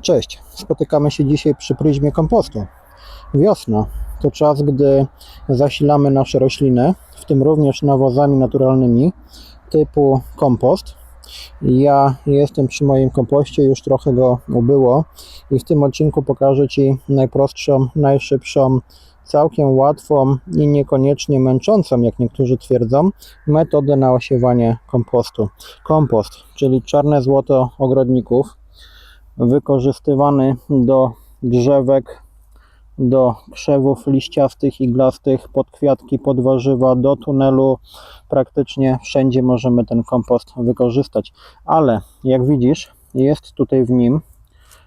Cześć, spotykamy się dzisiaj przy pryzmie kompostu. Wiosna to czas, gdy zasilamy nasze rośliny, w tym również nawozami naturalnymi typu kompost. Ja jestem przy moim kompoście, już trochę go ubyło i w tym odcinku pokażę Ci najprostszą, najszybszą, całkiem łatwą i niekoniecznie męczącą, jak niektórzy twierdzą, metodę na osiewanie kompostu. Kompost, czyli czarne złoto ogrodników, wykorzystywany do drzewek, do krzewów liściastych, iglastych, pod kwiatki, pod warzywa, do tunelu. Praktycznie wszędzie możemy ten kompost wykorzystać. Ale jak widzisz, jest tutaj w nim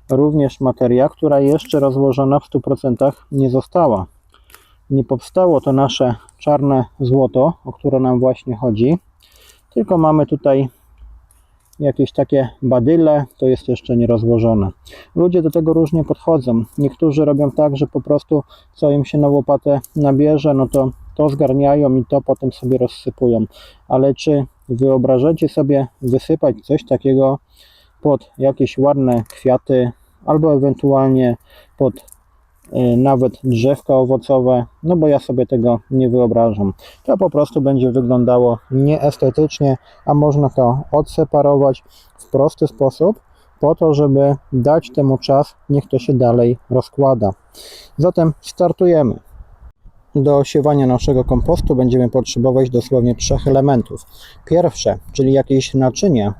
również materia, która jeszcze rozłożona w 100% nie została. Nie powstało to nasze czarne złoto, o które nam właśnie chodzi, tylko mamy tutaj jakieś takie badyle, to jest jeszcze nie rozłożone. Ludzie do tego różnie podchodzą. Niektórzy robią tak, że po prostu co im się na łopatę nabierze, no to to zgarniają i to potem sobie rozsypują. Ale czy wyobrażacie sobie wysypać coś takiego pod jakieś ładne kwiaty albo ewentualnie pod nawet drzewka owocowe, no bo ja sobie tego nie wyobrażam. To po prostu będzie wyglądało nieestetycznie, a można to odseparować w prosty sposób, po to, żeby dać temu czas, niech to się dalej rozkłada. Zatem startujemy. Do osiewania naszego kompostu będziemy potrzebować dosłownie trzech elementów. Pierwsze, czyli jakieś naczynie,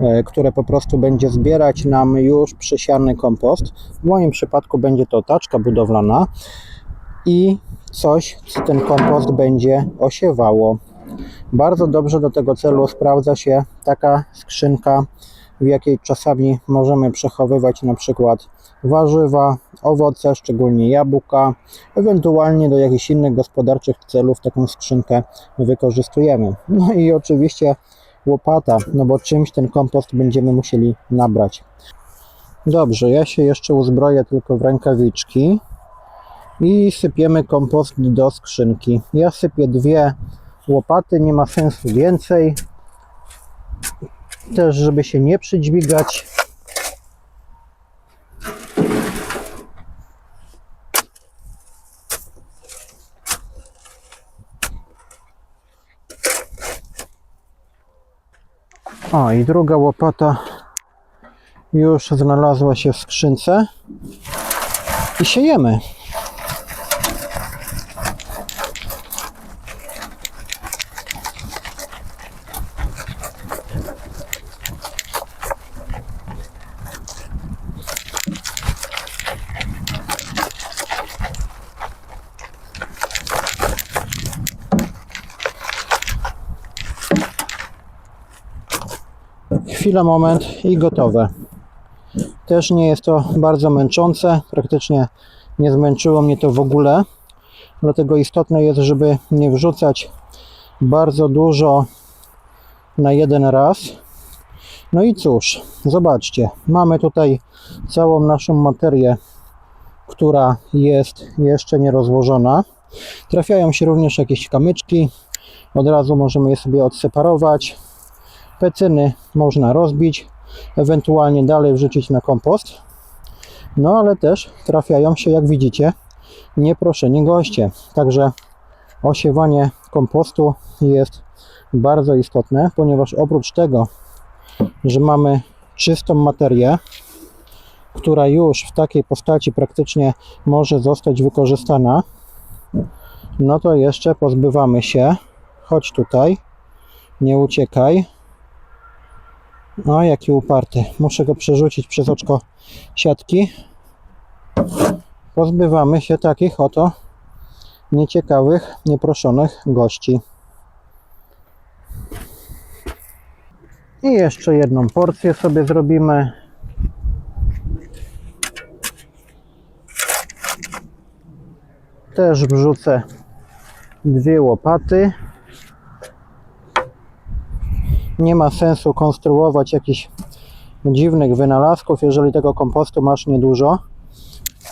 e, które po prostu będzie zbierać nam już przysiany kompost. W moim przypadku będzie to taczka budowlana i coś, co ten kompost będzie osiewało. Bardzo dobrze do tego celu sprawdza się taka skrzynka, w jakiej czasami możemy przechowywać na przykład warzywa, owoce, szczególnie jabłka, ewentualnie do jakichś innych gospodarczych celów taką skrzynkę wykorzystujemy. No i oczywiście łopata, no bo czymś ten kompost będziemy musieli nabrać. Dobrze, ja się jeszcze uzbroję tylko w rękawiczki i sypiemy kompost do skrzynki. Ja sypię dwie łopaty, nie ma sensu więcej. Też, żeby się nie przydźwigać. O, i druga łopata już znalazła się w skrzynce i siejemy. Chwila, moment i gotowe. Też nie jest to bardzo męczące, praktycznie nie zmęczyło mnie to w ogóle. Dlatego istotne jest, żeby nie wrzucać bardzo dużo na jeden raz. No i cóż, zobaczcie, mamy tutaj całą naszą materię, która jest jeszcze nie rozłożona. Trafiają się również jakieś kamyczki, od razu możemy je sobie odseparować. Pecyny można rozbić, ewentualnie dalej wrzucić na kompost. No ale też trafiają się, jak widzicie, nieproszeni goście. Także osiewanie kompostu jest bardzo istotne, ponieważ oprócz tego, że mamy czystą materię, która już w takiej postaci praktycznie może zostać wykorzystana, no to jeszcze pozbywamy się, chodź tutaj, nie uciekaj, no, jaki uparty. Muszę go przerzucić przez oczko siatki. Pozbywamy się takich oto nieciekawych, nieproszonych gości. I jeszcze jedną porcję sobie zrobimy. Też wrzucę dwie łopaty nie ma sensu konstruować jakichś dziwnych wynalazków, jeżeli tego kompostu masz niedużo,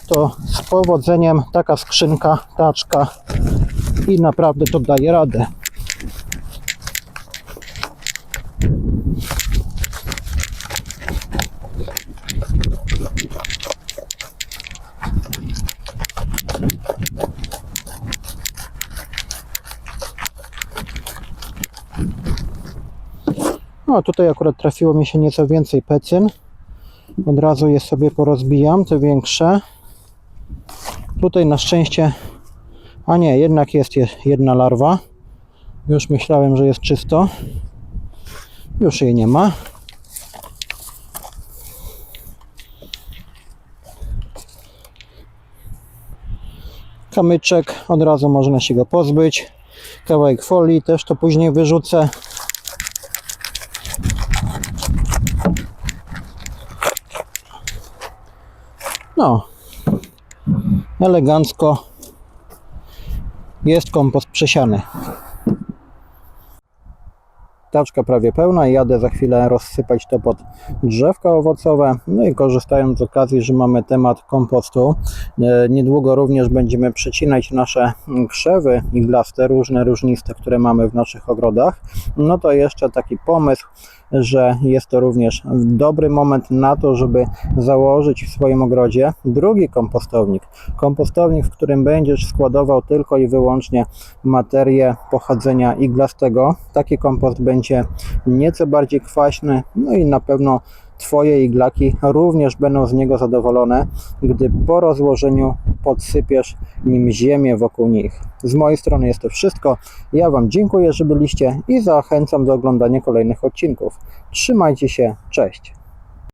to z powodzeniem taka skrzynka, taczka i naprawdę to daje radę. No tutaj akurat trafiło mi się nieco więcej pecyn. Od razu je sobie porozbijam, te większe. Tutaj na szczęście, a nie, jednak jest je- jedna larwa. Już myślałem, że jest czysto. Już jej nie ma. Kamyczek, od razu można się go pozbyć. Kawałek folii, też to później wyrzucę. No, elegancko jest kompost przesiany. Taczka prawie pełna i jadę za chwilę rozsypać to pod drzewka owocowe. No i korzystając z okazji, że mamy temat kompostu, e, niedługo również będziemy przecinać nasze krzewy iglaste, różne różniste, które mamy w naszych ogrodach. No to jeszcze taki pomysł, że jest to również dobry moment na to, żeby założyć w swoim ogrodzie drugi kompostownik. Kompostownik, w którym będziesz składował tylko i wyłącznie materię pochodzenia iglastego. Taki kompost będzie nieco bardziej kwaśny, no i na pewno Twoje iglaki również będą z niego zadowolone, gdy po rozłożeniu podsypiesz nim ziemię wokół nich. Z mojej strony jest to wszystko. Ja Wam dziękuję, że byliście i zachęcam do oglądania kolejnych odcinków. Trzymajcie się, cześć!